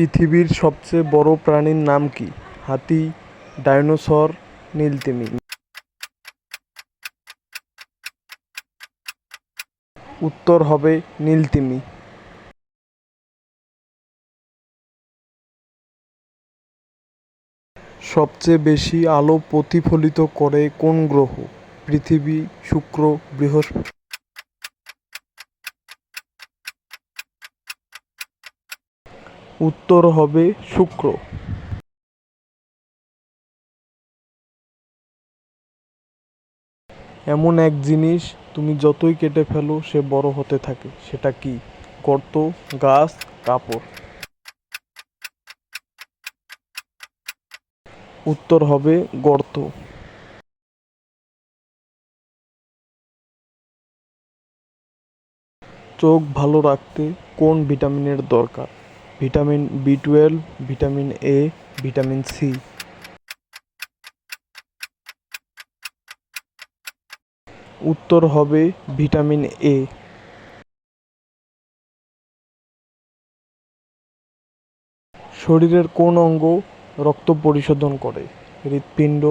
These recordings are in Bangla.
পৃথিবীর সবচেয়ে বড় প্রাণীর নাম কি? হাতি, ডাইনোসর নীলতিমি উত্তর হবে নীলতিমি। সবচেয়ে বেশি আলো প্রতিফলিত করে কোন গ্রহ? পৃথিবী, শুক্র, বৃহস্পতি। উত্তর হবে শুক্র। এমন এক জিনিস তুমি যতই কেটে ফেলো, সে বড় হতে থাকে। সেটা কি? গর্ত, গাছ, কাপড়। উত্তর হবে গর্ত। চোখ ভালো রাখতে কোন ভিটামিনের দরকার? Vitamin B twelve vitamin A vitamin C উত্তর হবে ভিটামিন এ শরীরের কোন অঙ্গ রক্ত পরিশোধন করে? হৃৎপিণ্ড,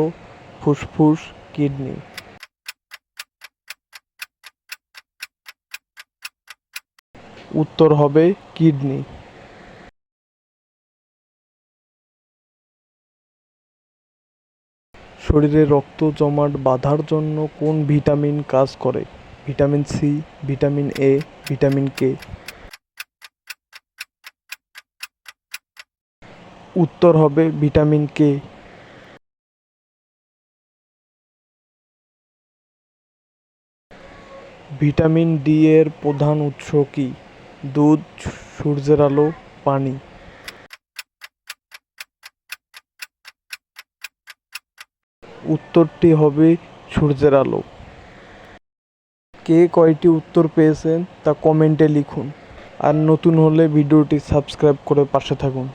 ফুসফুস, কিডনি। উত্তর হবে কিডনি। শরীরে রক্ত জমাট বাঁধার জন্য কোন ভিটামিন কাজ করে? Vitamin C, vitamin A, vitamin K? উত্তর হবে ভিটামিন কে। ভিটামিন ডি এর প্রধান উৎস কি? দুধ, সূর্যের আলো, পানি। উত্তরটি হবে সূর্যের আলো। কে কয়টি উত্তর পেয়েছেন তা কমেন্টে লিখুন। আর নতুন হলে ভিডিওটি সাবস্ক্রাইব করে পাশে থাকুন।